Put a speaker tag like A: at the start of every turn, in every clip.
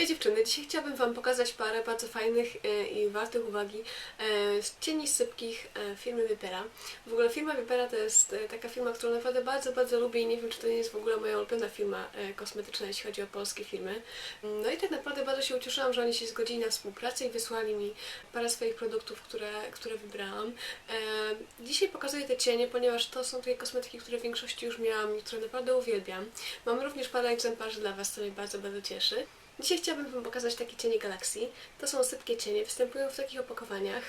A: Hej dziewczyny, dzisiaj chciałabym Wam pokazać parę bardzo fajnych e, i wartych uwagi e, cieni sypkich e, firmy Vipera. W ogóle firma Vipera to jest taka firma, którą naprawdę bardzo, bardzo lubię i nie wiem, czy to nie jest w ogóle moja ulubiona firma kosmetyczna, jeśli chodzi o polskie firmy. No i tak naprawdę bardzo się ucieszyłam, że oni się zgodzili na współpracę i wysłali mi parę swoich produktów, które, które wybrałam. Dzisiaj pokazuję te cienie, ponieważ to są takie kosmetyki, które w większości już miałam i które naprawdę uwielbiam. Mam również parę egzemplarzy dla Was, co mnie bardzo, bardzo cieszy. Dzisiaj chciałabym Wam pokazać takie cienie Galaxy. To są sypkie cienie, występują w takich opakowaniach.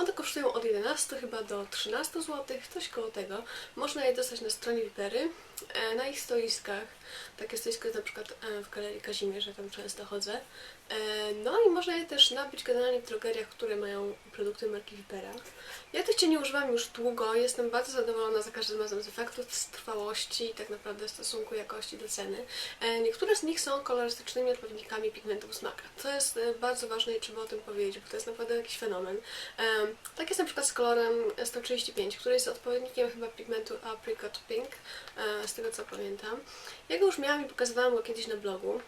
A: One kosztują od 11 chyba do 13 zł, coś koło tego. Można je dostać na stronie Vipery, e, na ich stoiskach. Takie stoisko jest na przykład e, w Galerii Kazimierz, ja tam często chodzę. E, No i można je też nabyć generalnie w drogeriach, które mają produkty marki Vipera. Ja tych cieni używam już długo, jestem bardzo zadowolona za każdym razem z efektów, z trwałości i tak naprawdę stosunku jakości do ceny. Niektóre z nich są kolorystycznymi odpowiednikami pigmentów z Maka. To jest bardzo ważne i trzeba o tym powiedzieć, bo to jest naprawdę jakiś fenomen. Tak jest na przykład z kolorem 135, który jest odpowiednikiem chyba pigmentu Apricot Pink, e, z tego co pamiętam. Ja go już miałam i pokazywałam go kiedyś na blogu.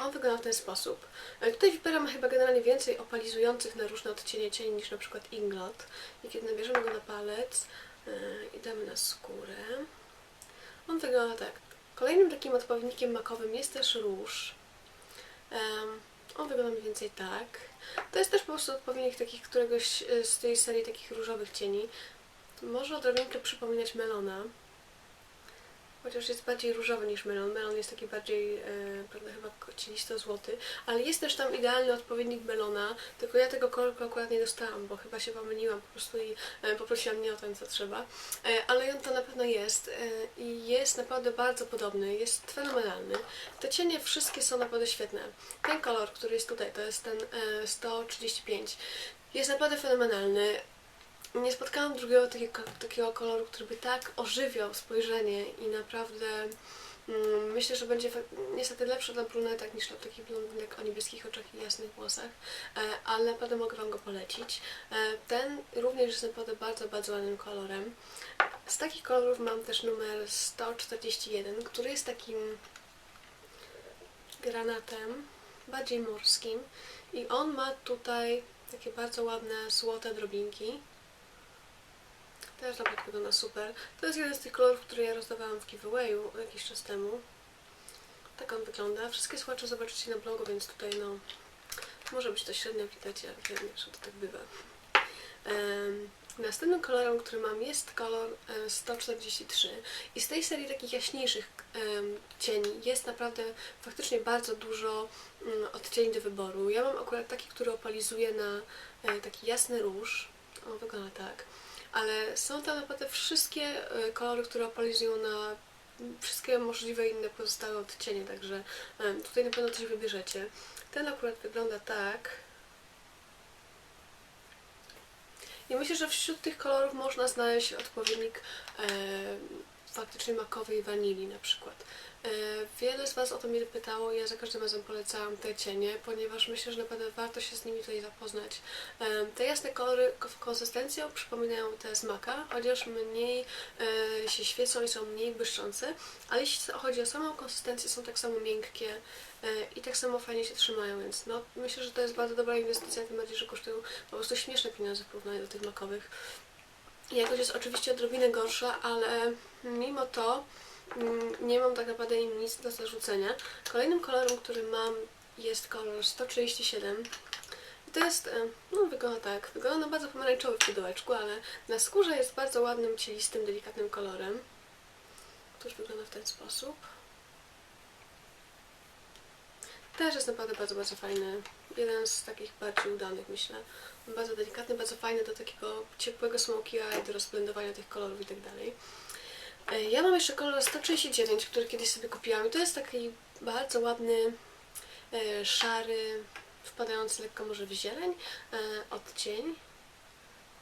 A: On wygląda w ten sposób. E, Tutaj Vipera ma chyba generalnie więcej opalizujących na różne odcienie cieni niż na przykład Inglot. I kiedy nabierzemy go na palec e, i damy na skórę, on wygląda tak. Kolejnym takim odpowiednikiem makowym jest też róż. On wygląda mniej więcej tak. To jest też po prostu odpowiednik takich któregoś e, z tej serii takich różowych cieni. Może odrobinkę przypominać melona. Chociaż jest bardziej różowy niż melon. Melon jest taki bardziej, e, prawda, chyba cielisto złoty. Ale jest też tam idealny odpowiednik melona, tylko ja tego koloru akurat nie dostałam, bo chyba się pomyliłam po prostu i e, poprosiłam nie o ten, co trzeba. E, ale on to na pewno jest e, i jest naprawdę bardzo podobny, jest fenomenalny. Te cienie wszystkie są naprawdę świetne. Ten kolor, który jest tutaj, to jest ten e, 135, jest naprawdę fenomenalny. Nie spotkałam drugiego takiego, takiego koloru, który by tak ożywiał spojrzenie i naprawdę mm, myślę, że będzie niestety lepszy dla brunetek niż dla takich blondynek o niebieskich oczach i jasnych włosach, e, ale naprawdę mogę Wam go polecić. E, Ten również jest naprawdę bardzo, bardzo ładnym kolorem. Z takich kolorów mam też numer 141, który jest takim granatem, bardziej morskim i on ma tutaj takie bardzo ładne złote drobinki. Też naprawdę wygląda super. To jest jeden z tych kolorów, które ja rozdawałam w giveawayu jakiś czas temu. Tak on wygląda. Wszystkie słuchacze zobaczycie na blogu, więc tutaj no może być to średnio widać, ale wiem, że to tak bywa. Em, Następnym kolorem, który mam jest kolor e, 143 i z tej serii takich jaśniejszych em, cieni jest naprawdę faktycznie bardzo dużo mm, odcieni do wyboru. Ja mam akurat taki, który opalizuje na e, taki jasny róż. On wygląda tak. Ale są tam naprawdę wszystkie e, kolory, które opalizują na wszystkie możliwe inne pozostałe odcienie, także em, tutaj na pewno coś wybierzecie. Ten akurat wygląda tak. I myślę, że wśród tych kolorów można znaleźć odpowiednik e, faktycznie makowej wanilii na przykład. E, wiele z Was o to mnie pytało ja za każdym razem polecałam te cienie, ponieważ myślę, że naprawdę warto się z nimi tutaj zapoznać. E, te jasne kolory ko- konsystencją przypominają te z maka, chociaż mniej e, się świecą i są mniej błyszczące, ale jeśli chodzi o samą konsystencję, są tak samo miękkie i tak samo fajnie się trzymają, więc no, myślę, że to jest bardzo dobra inwestycja, tym bardziej, że kosztują po prostu śmieszne pieniądze w porównaniu do tych makowych. Jakość jest oczywiście odrobinę gorsza, ale mimo to mm, nie mam tak naprawdę im nic do zarzucenia. Kolejnym kolorem, który mam jest kolor 137. I to jest, no wygląda tak, wygląda na bardzo pomarańczowy w pudełeczku, ale na skórze jest bardzo ładnym, cielistym, delikatnym kolorem. Tuż wygląda w ten sposób. Też jest naprawdę bardzo, bardzo fajny. Jeden z takich bardziej udanych, myślę. Bardzo delikatny, bardzo fajny do takiego ciepłego smoky eye, do rozblendowania tych kolorów i tak dalej. E, Ja mam jeszcze kolor 139, który kiedyś sobie kupiłam i to jest taki bardzo ładny, e, szary, wpadający lekko może w zieleń e, odcień.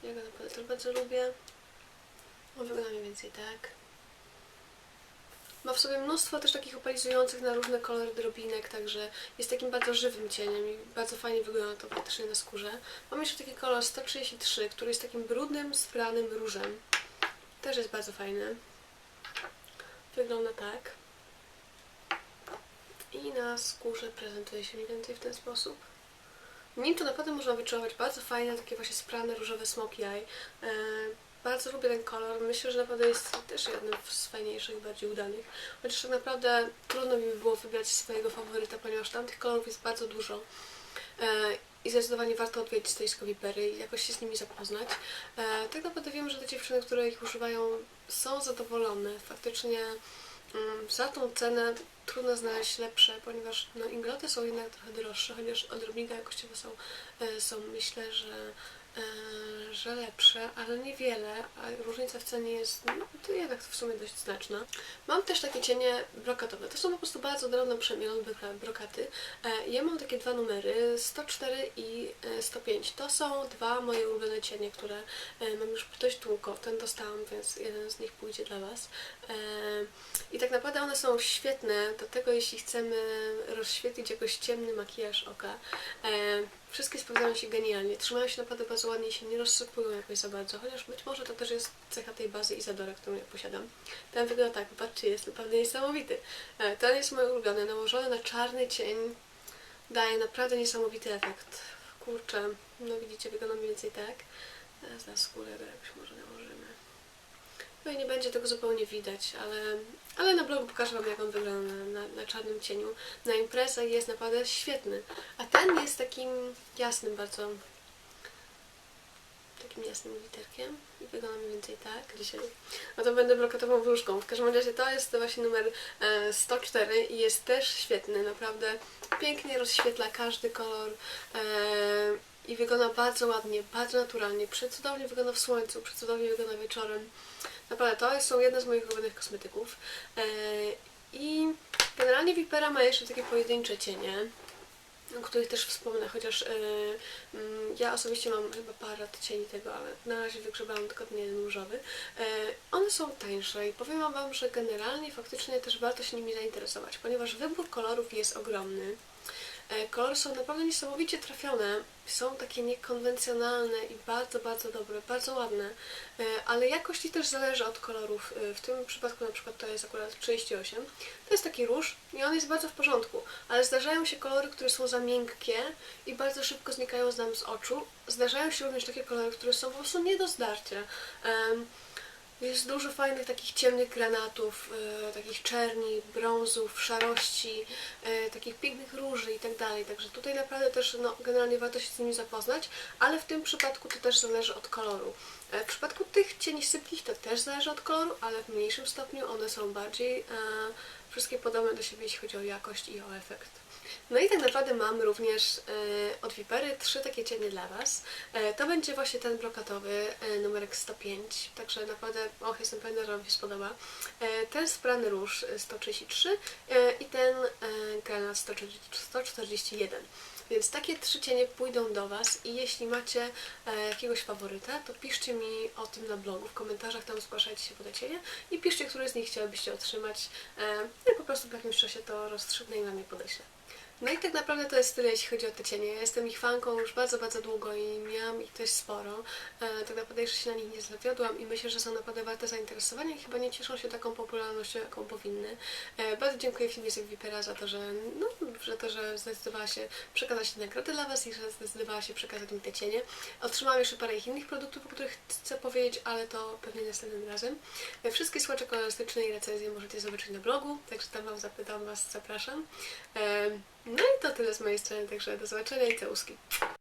A: Ja go naprawdę bardzo lubię. On wygląda mniej więcej tak. Ma w sobie mnóstwo też takich opalizujących na różne kolory drobinek, także jest takim bardzo żywym cieniem i bardzo fajnie wygląda to faktycznie na skórze. Mam jeszcze taki kolor 133, który jest takim brudnym, spranym różem. Też jest bardzo fajny. Wygląda tak. i na skórze prezentuje się mniej więcej w ten sposób. Nim to naprawdę można wyczuwać bardzo fajne, takie właśnie sprane, różowe smoky eye. E, bardzo lubię ten kolor. Myślę, że naprawdę jest też jednym z fajniejszych, bardziej udanych. Chociaż tak naprawdę trudno mi by było wybrać swojego faworyta, ponieważ tam tych kolorów jest bardzo dużo. E, I zdecydowanie warto odwiedzić stoisko Vipery i jakoś się z nimi zapoznać. E, tak naprawdę wiem, że te dziewczyny, które ich używają, są zadowolone. Faktycznie mm, za tą cenę trudno znaleźć lepsze, ponieważ no, ingloty są jednak trochę droższe, chociaż odrobinka jakościowo są, e, są myślę, że, że lepsze, ale niewiele, a różnica w cenie jest no, to jednak w sumie dość znaczna. Mam też takie cienie brokatowe. To są po prostu bardzo drobno przemielone broka- brokaty. E, Ja mam takie dwa numery, 104 i e, 105. To są dwa moje ulubione cienie, które e, mam już dość długo. Ten dostałam, więc jeden z nich pójdzie dla Was. E, I tak naprawdę one są świetne do tego, jeśli chcemy rozświetlić jakoś ciemny makijaż oka. E, Wszystkie sprawdzają się genialnie, trzymają się naprawdę bardzo ładnie i się nie rozsypują jakoś za bardzo, chociaż być może to też jest cecha tej bazy Izadora, którą ja posiadam. Ten wygląda tak, patrzcie, jest naprawdę niesamowity. E, Ten jest mój ulubiony, nałożony na czarny cień, daje naprawdę niesamowity efekt. Kurczę, no widzicie, wygląda mniej więcej tak. Teraz na skórę to jakoś może nałożymy. No i nie będzie tego zupełnie widać, ale, ale na blogu pokażę Wam, jak on wygląda na, na, czarnym cieniu. Na imprezę jest naprawdę świetny. A ten jest takim jasnym bardzo, takim jasnym literkiem i wygląda mniej więcej tak dzisiaj. No to będę brokatową wróżką. W każdym razie to jest właśnie numer e, 104 i jest też świetny, naprawdę pięknie rozświetla każdy kolor e, i wygląda bardzo ładnie, bardzo naturalnie, przecudownie wygląda w słońcu, przecudownie wygląda wieczorem. Naprawdę, to są jedne z moich ulubionych kosmetyków. E, I generalnie Vipera ma jeszcze takie pojedyncze cienie, o których też wspomnę, chociaż e, mm, ja osobiście mam chyba parę cieni tego, ale na razie wygrzebałam tylko ten różowy. E, one są tańsze i powiem Wam, że generalnie faktycznie też warto się nimi zainteresować, ponieważ wybór kolorów jest ogromny. E, Kolory są naprawdę niesamowicie trafione, są takie niekonwencjonalne i bardzo, bardzo dobre, bardzo ładne, E, ale jakość też zależy od kolorów. E, W tym przypadku na przykład to jest akurat 38. To jest taki róż i on jest bardzo w porządku, ale zdarzają się kolory, które są za miękkie i bardzo szybko znikają z nam z oczu. Zdarzają się również takie kolory, które są po prostu nie do zdarcia. Jest dużo fajnych takich ciemnych granatów, e, takich czerni, brązów, szarości, e, takich pięknych róży i tak dalej. Także tutaj naprawdę też no, generalnie warto się z nimi zapoznać, ale w tym przypadku to też zależy od koloru. E, w przypadku tych cieni sypkich to też zależy od koloru, ale w mniejszym stopniu one są bardziej e, wszystkie podobne do siebie, jeśli chodzi o jakość i o efekt. No i tak naprawdę mam również e, od Vipery trzy takie cienie dla Was. E, to będzie właśnie ten brokatowy e, numerek 105, także naprawdę, och, jestem pewna, że Wam się spodoba. Ten sprany róż e, 133 e, i ten granat 140 141. Więc takie trzy cienie pójdą do Was i jeśli macie e, jakiegoś faworyta, to piszcie mi o tym na blogu, w komentarzach tam zgłaszajcie się po te cienie i piszcie, który z nich chcielibyście otrzymać. E, no i po prostu w jakimś czasie to rozstrzygnę i Wam je podeślę. No i tak naprawdę to jest tyle, jeśli chodzi o te cienie. Ja jestem ich fanką już bardzo, bardzo długo i miałam ich dość sporo. E, tak naprawdę jeszcze się na nich nie zawiodłam i myślę, że są naprawdę warte zainteresowania i chyba nie cieszą się taką popularnością, jaką powinny. E, bardzo dziękuję filmie z Vipera za to, że, no, że to, że zdecydowała się przekazać te nagrody dla Was i że zdecydowała się przekazać mi te cienie. Otrzymałam jeszcze parę ich innych produktów, o których chcę powiedzieć, ale to pewnie następnym razem. E, Wszystkie słocze kolorystyczne i recenzje możecie zobaczyć na blogu, także tam Wam zapytam Was, zapraszam. E, no i to tyle z mojej strony, także do zobaczenia i całuski.